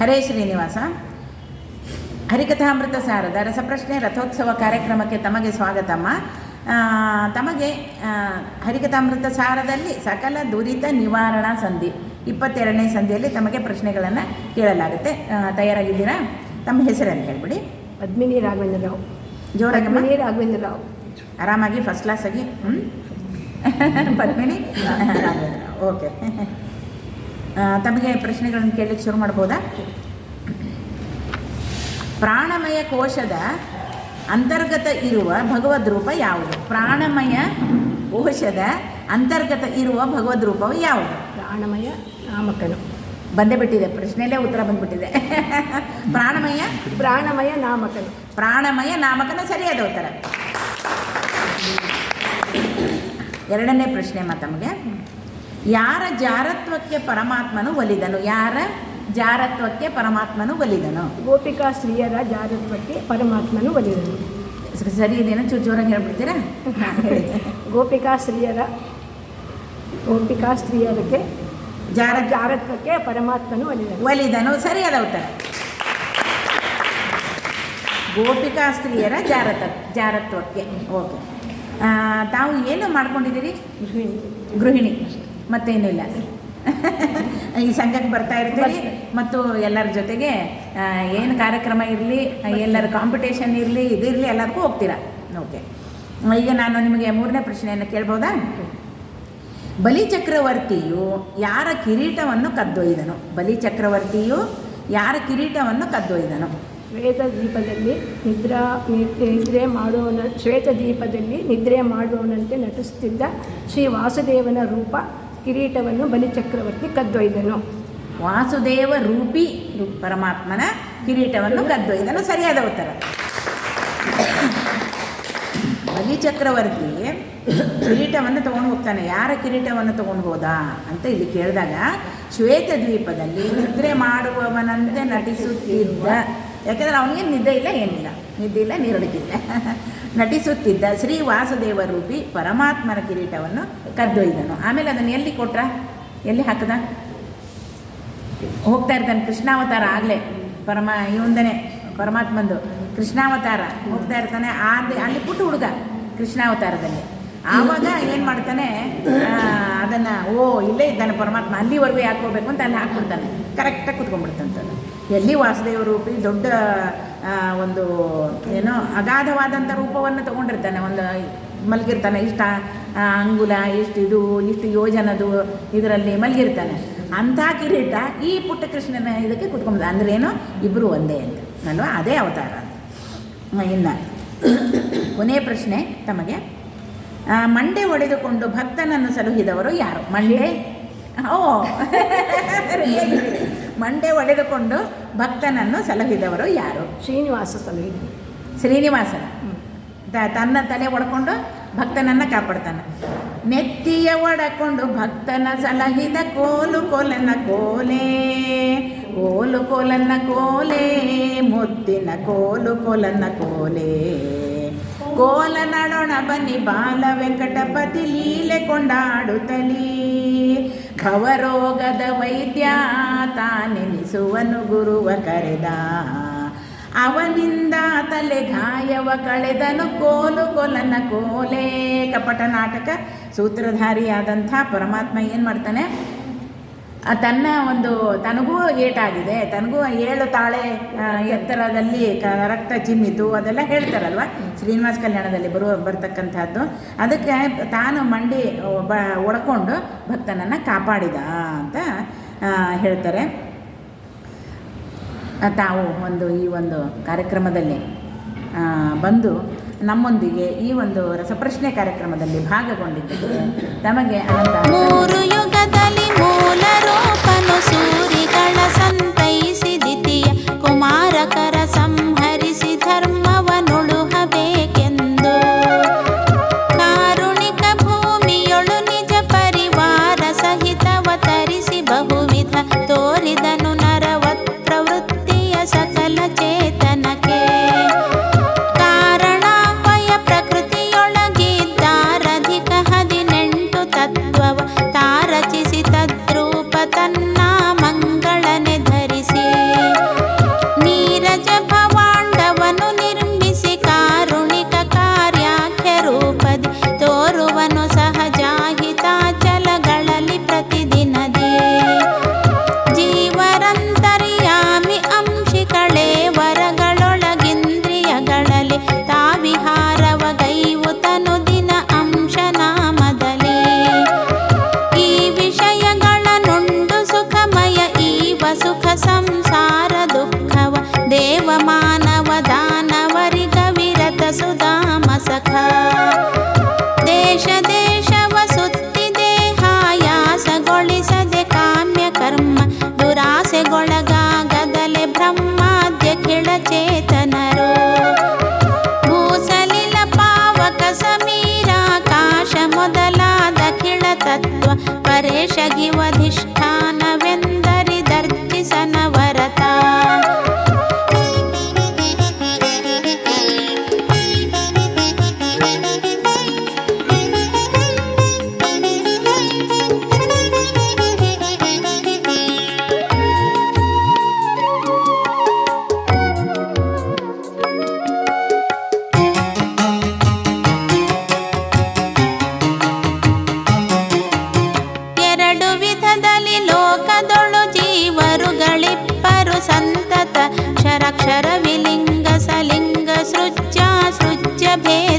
ಹರೇ ಶ್ರೀನಿವಾಸ. ಹರಿಕಥಾಮೃತ ಸಾರದ ರಸಪ್ರಶ್ನೆ ರಥೋತ್ಸವ ಕಾರ್ಯಕ್ರಮಕ್ಕೆ ತಮಗೆ ಸ್ವಾಗತಮ್ಮ. ತಮಗೆ ಹರಿಕಥಾಮೃತ ಸಾರದಲ್ಲಿ ಸಕಲ ದುರಿತ ನಿವಾರಣಾ ಸಂಧಿ ಇಪ್ಪತ್ತೆರಡನೇ ಸಂಧಿಯಲ್ಲಿ ತಮಗೆ ಪ್ರಶ್ನೆಗಳನ್ನು ಕೇಳಲಾಗುತ್ತೆ. ತಯಾರಾಗಿದ್ದೀರಾ? ತಮ್ಮ ಹೆಸರನ್ನು ಹೇಳ್ಬಿಡಿ? ಪದ್ಮಿನಿ ರಾಘವೇಂದ್ರ ರಾವ್. ಜೋರಾಗಮ್ಮ ರಾಘವೇಂದ್ರ ರಾವ್. ಆರಾಮಾಗಿ ಫಸ್ಟ್ ಕ್ಲಾಸಾಗಿ ಹ್ಞೂ ಪದ್ಮಿನಿ? ಓಕೆ. ತಮಗೆ ಪ್ರಶ್ನೆಗಳನ್ನು ಕೇಳಲಿಕ್ಕೆ ಶುರು ಮಾಡ್ಬೋದಾ? ಪ್ರಾಣಮಯ ಕೋಶದ ಅಂತರ್ಗತ ಇರುವ ಭಗವದ್ ರೂಪ ಯಾವುದು? ಪ್ರಾಣಮಯ ಕೋಶದ ಅಂತರ್ಗತ ಇರುವ ಭಗವದ್ ರೂಪವು ಯಾವುದು? ಪ್ರಾಣಮಯ ನಾಮಕನು ಬಂದೇ ಬಿಟ್ಟಿದೆ ಪ್ರಶ್ನೆಯಲ್ಲೇ ಉತ್ತರ ಬಂದ್ಬಿಟ್ಟಿದೆ. ಪ್ರಾಣಮಯ? ಪ್ರಾಣಮಯ ನಾಮಕನು ಪ್ರಾಣಮಯ ನಾಮಕನ ಸರಿಯಾದ ಉತ್ತರ. ಎರಡನೇ ಪ್ರಶ್ನೆ ಮಾ ತಮಗೆ. ಯಾರ ಜಾರತ್ವಕ್ಕೆ ಪರಮಾತ್ಮನು ಒಲಿದನು? ಯಾರ ಜಾರತ್ವಕ್ಕೆ ಪರಮಾತ್ಮನು ಒಲಿದನು? ಗೋಪಿಕಾ ಸ್ತ್ರೀಯರ ಜಾರತ್ವಕ್ಕೆ ಪರಮಾತ್ಮನು ಒಲಿದನು. ಸರಿ ಇದೇನೋ ಚೂರು ಜೋರಾಗಿ ಹೇಳ್ಬಿಡ್ತೀರಾ? ಹೇಳಿ. ಗೋಪಿಕಾ ಸ್ತ್ರೀಯರ ಗೋಪಿಕಾ ಸ್ತ್ರೀಯರಕ್ಕೆ ಜಾರ ಜಾರತ್ವಕ್ಕೆ ಪರಮಾತ್ಮನು ಒಲಿದನು. ಒಲಿದನು. ಸರಿಯಾದ ಉತ್ತರ. ಗೋಪಿಕಾ ಸ್ತ್ರೀಯರ ಜಾರತ ಜಾರತ್ವಕ್ಕೆ. ಓಕೆ. ತಾವು ಏನು ಮಾಡ್ಕೊಂಡಿದ್ದೀರಿ? ಗೃಹಿಣಿ. ಗೃಹಿಣಿ. ಮತ್ತೇನಿಲ್ಲ. ಈ ಸಂಘಕ್ಕೆ ಬರ್ತಾ ಇರ್ತೀವಿ ಮತ್ತು ಎಲ್ಲರ ಜೊತೆಗೆ ಏನು ಕಾರ್ಯಕ್ರಮ ಇರಲಿ ಎಲ್ಲರ ಕಾಂಪಿಟೇಷನ್ ಇರಲಿ ಇದಿರಲಿ ಎಲ್ಲರಿಗೂ ಹೋಗ್ತೀರಾ? ಓಕೆ ಈಗ ನಾನು ನಿಮಗೆ ಮೂರನೇ ಪ್ರಶ್ನೆಯನ್ನು ಕೇಳ್ಬೋದಾ? ಬಲಿ ಚಕ್ರವರ್ತಿಯು ಯಾರ ಕಿರೀಟವನ್ನು ಕದ್ದೊಯ್ದನು? ಬಲಿ ಚಕ್ರವರ್ತಿಯು ಯಾರ ಕಿರೀಟವನ್ನು ಕದ್ದೊಯ್ದನು? ಶ್ವೇತ ದೀಪದಲ್ಲಿ ನಿದ್ರಾ ನಿದ್ರೆ ಮಾಡುವನ ಶ್ವೇತ ದೀಪದಲ್ಲಿ ನಿದ್ರೆ ಮಾಡುವವನಂತೆ ನಟಿಸುತ್ತಿದ್ದ ಶ್ರೀ ವಾಸುದೇವನ ರೂಪ ಕಿರೀಟವನ್ನು ಬಲಿಚಕ್ರವರ್ತಿ ಕದ್ದೊಯ್ದನು. ವಾಸುದೇವ ರೂಪಿ ಪರಮಾತ್ಮನ ಕಿರೀಟವನ್ನು ಕದ್ದೊಯ್ದನು. ಸರಿಯಾದ ಉತ್ತರ. ಬಲಿ ಚಕ್ರವರ್ತಿ ಕಿರೀಟವನ್ನು ತಗೊಂಡು ಹೋಗ್ತಾನೆ. ಯಾರ ಕಿರೀಟವನ್ನು ತಗೊಂಡು ಹೋದ ಅಂತ ಇಲ್ಲಿ ಕೇಳಿದಾಗ ಶ್ವೇತ ದ್ವೀಪದಲ್ಲಿ ನಿದ್ರೆ ಮಾಡುವವನಂತೆ ನಟಿಸುತ್ತಿದ್ದ ಯಾಕೆಂದ್ರೆ ಅವನಿಗೆ ನಿದ್ದೆ ಇಲ್ಲ, ಏನಿಲ್ಲ. ನಿದ್ದೆ ಇಲ್ಲ ನೀರಡಿಕಿಲ್ಲ ನಟಿಸುತ್ತಿದ್ದ ಶ್ರೀ ವಾಸುದೇವ ರೂಪಿ ಪರಮಾತ್ಮನ ಕಿರೀಟವನ್ನು ಕದ್ದೊಯ್ದನು. ಆಮೇಲೆ ಅದನ್ನು ಎಲ್ಲಿ ಕೊಟ್ರ? ಎಲ್ಲಿ ಹಾಕದ? ಹೋಗ್ತಾ ಇರ್ತಾನೆ, ಕೃಷ್ಣಾವತಾರ ಆಗಲೇ. ಪರಮ ಇವಂದನೆ ಪರಮಾತ್ಮಂದು ಕೃಷ್ಣಾವತಾರ ಹೋಗ್ತಾ ಇರ್ತಾನೆ ಅಲ್ಲಿ ಅಲ್ಲಿ ಪುಟ್ಟ ಹುಡುಗ ಕೃಷ್ಣಾವತಾರದಲ್ಲಿ. ಆವಾಗ ಏನು ಮಾಡ್ತಾನೆ? ಅದನ್ನು, ಓ, ಇಲ್ಲೇ ಇದ್ದಾನೆ ಪರಮಾತ್ಮ, ಅಲ್ಲಿವರೆಗೂ ಯಾಕೆ ಹೋಗ್ಬೇಕು ಅಂತ ಅಲ್ಲಿ ಹಾಕ್ಬಿಡ್ತಾನೆ. ಕರೆಕ್ಟಾಗಿ ಕುತ್ಕೊಂಡ್ಬಿಡ್ತಂತದ್ದು ಎಲ್ಲಿ ವಾಸುದೇವ ರೂಪಿ ದೊಡ್ಡ ಒಂದು ಏನೋ ಅಗಾಧವಾದಂಥ ರೂಪವನ್ನು ತಗೊಂಡಿರ್ತಾನೆ, ಒಂದು ಮಲಗಿರ್ತಾನೆ, ಇಷ್ಟ ಅಂಗುಲ, ಇಷ್ಟು ಇದು, ಇಷ್ಟು ಯೋಜನದು ಇದರಲ್ಲಿ ಮಲಗಿರ್ತಾನೆ. ಅಂಥ ಕಿರೀಟ ಈ ಪುಟ್ಟ ಕೃಷ್ಣನ ಇದಕ್ಕೆ ಕುತ್ಕೊಂಬ ಅಂದ್ರೆ ಏನೋ? ಇಬ್ಬರು ಒಂದೇ ಅಂತ. ಅಲ್ವಾ? ಅದೇ ಅವತಾರ. ಇನ್ನು ಕೊನೆಯ ಪ್ರಶ್ನೆ ತಮಗೆ. ಮಂಡೆ ಒಡೆದುಕೊಂಡು ಭಕ್ತನನ್ನು ಸಲುಹಿದವರು ಯಾರು? ಮಂಡೆ? ಓ! ಮಂಡೆ ಒಡೆದುಕೊಂಡು ಭಕ್ತನನ್ನು ಸಲಹಿದವರು ಯಾರು? ಶ್ರೀನಿವಾಸ ಸಲಹಿದ ಶ್ರೀನಿವಾಸನ ತ- ತನ್ನ ತಲೆ ಒಡ್ಕೊಂಡು ಭಕ್ತನನ್ನು ಕಾಪಾಡ್ತಾನೆ. ನೆತ್ತಿಯ ಒಡಕೊಂಡು ಭಕ್ತನ ಸಲಹಿದ ಕೋಲು ಕೋಲನ ಕೋಲೆ ಕೋಲು ಕೋಲನ್ನ ಕೋಲೆ ಮುದ್ದಿನ ಕೋಲು ಕೋಲನ್ನ ಕೋಲೆ. ಕೋಲ ನಡೋಣ ಬನ್ನಿ ಬಾಲ ವೆಂಕಟಪತಿ ಲೀಲೆ ಕೊಂಡಾಡುತ್ತಲೀ. ಭವರೋಗದ ವೈದ್ಯ ತಾನೆನಿಸುವನು ಗುರುವ ಕರೆದ. ಅವನಿಂದ ತಲೆ ಗಾಯವ ಕಳೆದನು ಕೋಲು ಕೋಲನ ಕೋಲೆ. ಕಪಟ ನಾಟಕ ಸೂತ್ರಧಾರಿಯಾದಂಥ ಪರಮಾತ್ಮ ಏನು ಮಾಡ್ತಾನೆ? ತನ್ನ ಒಂದು ತನಗೂ ಏಟಾಗಿದೆ, ತನಗೂ ಏಳು ತಾಳೆ ಎತ್ತರದಲ್ಲಿ ರಕ್ತ ಚಿಮ್ಮಿತು, ಅದೆಲ್ಲ ಹೇಳ್ತಾರಲ್ವ? ಶ್ರೀನಿವಾಸ ಕಲ್ಯಾಣದಲ್ಲಿ ಬರುವ, ಬರ್ತಕ್ಕಂಥದ್ದು. ಅದಕ್ಕೆ ತಾನು ಮಂಡಿ ಬ ಒಡ್ಕೊಂಡು ಭಕ್ತನನ್ನು ಕಾಪಾಡಿದ ಅಂತ ಹೇಳ್ತಾರೆ. ತಾವು ಒಂದು, ಈ ಒಂದು ಕಾರ್ಯಕ್ರಮದಲ್ಲಿ ಬಂದು ನಮ್ಮೊಂದಿಗೆ ಈ ಒಂದು ರಸಪ್ರಶ್ನೆ ಕಾರ್ಯಕ್ರಮದಲ್ಲಿ ಭಾಗಗೊಂಡಿದ್ದಕ್ಕೆ ತಮಗೆ ಅನಂತ ಮೂರು ಯುಗದಲ್ಲಿ ಮೂಲ सूरी सूर्यगणसन् परेश भेद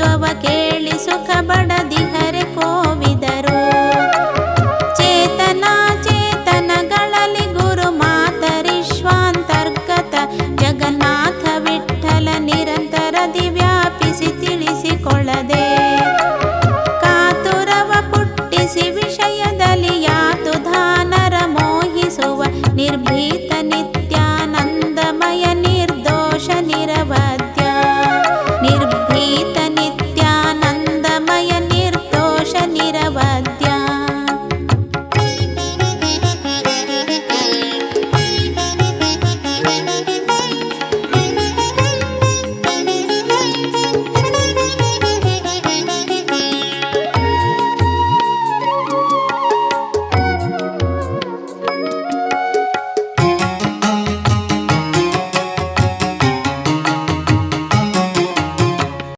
vaquero.